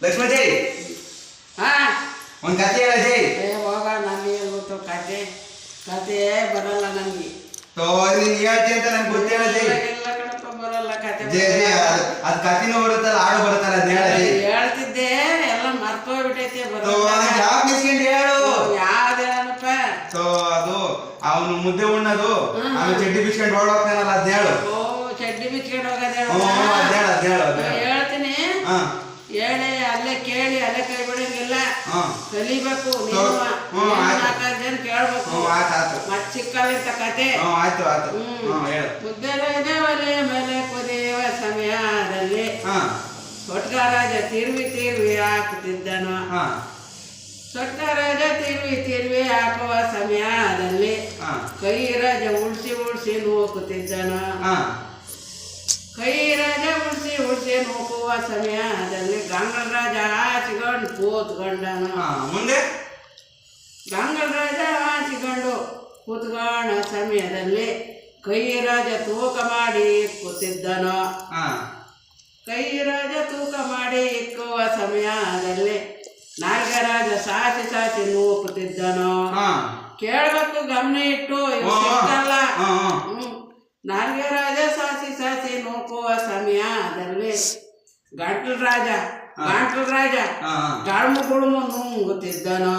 ಲಕ್ಷ್ಮಣ ಜೈ ಹಾ? ಒಂದ್ ಕತೆ ಹೇಳ ಜೈ. ಏ ಹೋಗ ನನಗೆ ಗೊತ್ತು? ಕತೆ ಕತೆ ಬರಲ್ಲ ನನಗೆ. ತೋ ನೀನ್ ಹೇಳ್ತಿ ಅಂತ ನಂಗೆ ಗೊತ್ತೇಳ ಜೈ. ಎಲ್ಲ ಕಣಪ್ಪ ಬರಲ್ಲ ಕತೆ ಜೈ ಜೈ ಅದ್- ಕತಿನೂ ಬರುತ್ತಲ್ಲ ಹಾಡು ಬರುತ್ತಲ್ಲ ಅದ್ ಹೇಳ ಜೈ. ಹೇಳ್ತಿದ್ದೆ ಎಲ್ಲ ಮರ್ತೋಗ್ಬಿಟ್ಟೈತೆ ಯಾವ ಮಿಸ್ಕೊಂಡು ಹೇಳು? ಯಾವ್ದು ಹೇಳಪ್ಪ? ತೋ ಅದು ಅವನು ಮುದ್ದೆ ಉಣ್ಣದು. ಆಮೇಲೆ ಚಡ್ಡಿ ಬಿಚ್ಕೊಂಡು ಓಡೋಗ್ತಾನಲ್ಲ ಅದ್ ಹೇಳು. ಓ ಚಡ್ಡಿ ಬಿಚ್ಕೊಂಡು ಹೋಗೋದು ಹೇಳು. ಅದ್ ಹೇಳು ಅದ್ ಹೇಳು ಹೇಳ್ತೀನಿ ಹಾ ಹೇಳಿ. ಕೇಳಿ ಅಲ್ಲೇ ಕೈ ಬಿಡಂಗಿಲ್ಲ ಹಾ ಕಲಿಬೇಕು ಜನ ಕೇಳ್ಬೇಕು. ಮತ್ ಚಿಕ್ಕಲ್ಲಿಂತ ಕತೆ. ಹೇಳು. ಒಲೆ ಮೇಲೆ ಕುದಿಯುವ ಸಮಯದಲ್ಲಿ. ಹಾ. ಸೊಟ್ಕರಾಜ ತಿರುವಿ ತಿರುವಿ ಹಾಕುತ್ತಿದ್ದನು. ಹಾ. ಸೊಟ್ಕರಾಜ ತಿರುವಿ ತಿರುವಿ ಹಾಕುವ ಸಮಯದಲ್ಲಿ ಹಾ. ಕೈ ರಾಜ ಉಳ್ಸಿ ಉಳ್ಸಿ ನೂಕುತ್ತಿದ್ದನು. ಹಾ. ಕೈ ನೂಕುವ ಸಮಯದಲ್ಲಿ ಗಂಗಲ್ ರಾಜ ಹಾಸಿಕೊಂಡು ಕೂತ್ಕೊಂಡನು. ಮುಂದೆ? ಗಂಗಲ್ ಆಚಿಕೊಂಡು ಕೂತ್ಕೊಂಡ ಸಮಯದಲ್ಲಿ ಕೈ ರಾಜ ತೂಕ ಮಾಡಿ ಕೂತಿದ್ದನು. ಕೈರಾಜ ತೂಕ ಮಾಡಿ ಇಕ್ಕುವ ಸಮಯದಲ್ಲಿ ನಾಗರಾಜ ಸಾಚಿ ಸಾಚಿ ನೂಕುತ್ತಿದ್ದನು. ಕೇಳಬೇಕು ಗಮನ ಇಟ್ಟು. ನಾಗರಾಜ ಸಾಸಿ ಸಾಸಿ ಸ್ವಾಮಿಯ ಸಮಯದಲ್ಲಿ ಗಾಟ್ಲ ರಾಜ ಗಾಂಟ್ಲ ರಾಜ. ಗಾಳ್ಮು ಗಂಟ್ಲ ನುಂಗುತ್ತಿದ್ದನು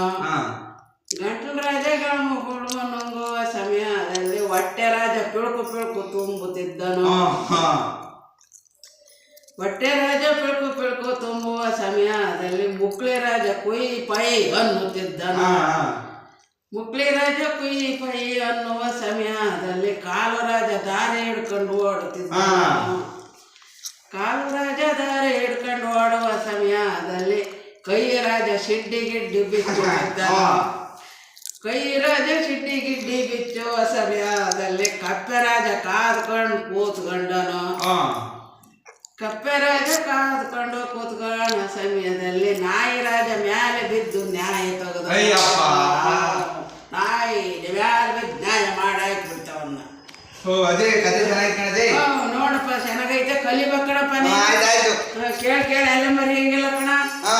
ಗಂಟ್ಲ ರಾಜ ಗಾಳ್ಮು ಕೊಡುವ ನುಂಗುವ ಸಮಯದಲ್ಲಿ ಹೊಟ್ಟೆ ರಾಜ ಪಿಳುಕು ಪಿಳುಕು ತುಂಬುತ್ತಿದ್ದನು? ಹೊಟ್ಟೆ ರಾಜ ಪಿಳುಕು ಪಿಳುಕು ತುಂಬುವ ಸಮಯದಲ್ಲಿ ಮುಕ್ಳೆ ರಾಜ ಕುಯ್ ಪೈ ಅನ್ನುತ್ತಿದ್ದನು? ಹಾ ಮುಕ್ಳಿ ರಾಜ ಕುಯ್ ಪೈ ಅನ್ನುವ ಸಮಯದಲ್ಲಿ ಕಾಲು ರಾಜ ದಾರಿ ಹಿಡ್ಕೊಂಡು ಓಡುತ್ತಿದ್ದ ಕಾಲರಾಜ ಕಾಲು ರಾಜ ದಾರಿ ಹಿಡ್ಕೊಂಡು ಓಡುವ ಸಮಯದಲ್ಲಿ ಕೈ ರಾಜ ಶಿಡ್ಡಿ ಗಿಡ್ಡಿ ಬಿಚ್ಚು ಕೈರಾಜ ಕೈ ರಾಜ ಶಿಡ್ಡಿ ಗಿಡ್ಡಿ ಬಿಚ್ಚುವ ಸಮಯದಲ್ಲಿ ಕಪ್ಪೆ ರಾಜ ಕಾದ್ಕೊಂಡು ಕೂತ್ಕೊಂಡನು. ಕಪ್ಪೆರಾಜ ಕಪ್ಪೆ ರಾಜ ಕಾದ್ಕೊಂಡು ಕೂತ್ಕೊಂಡ ಸಮಯದಲ್ಲಿ ನಾಯಿ ರಾಜ ಮ್ಯಾಲೆ ಬಿದ್ದು ನ್ಯಾಯ ತೆಗೆದು ಅಯ್ಯಪ್ಪ. ನಾಯಿ ಮ್ಯಾಲೆ ಬಿದ್ದು ನ್ಯಾಯ ಮಾಡಾಕ್ ಬಿಡ್ತಾವನ್ನ ಓ ಅದೇ ಕತೆ ಚೆನ್ನಾಗಿ ಕಣಜಿ ನೋಡಪ್ಪ ಚೆನ್ನಾಗೈತೆ. ಕಲಿಬೇಕು ಕಣಪ್ಪ ಆಯ್ತಾಯ್ತು ಕೇಳ ಕೇಳಿ ಎಲ್ಲ ಮರಿ ಹೆಂಗಿಲ್ಲ ಕಣ. ಹಾ.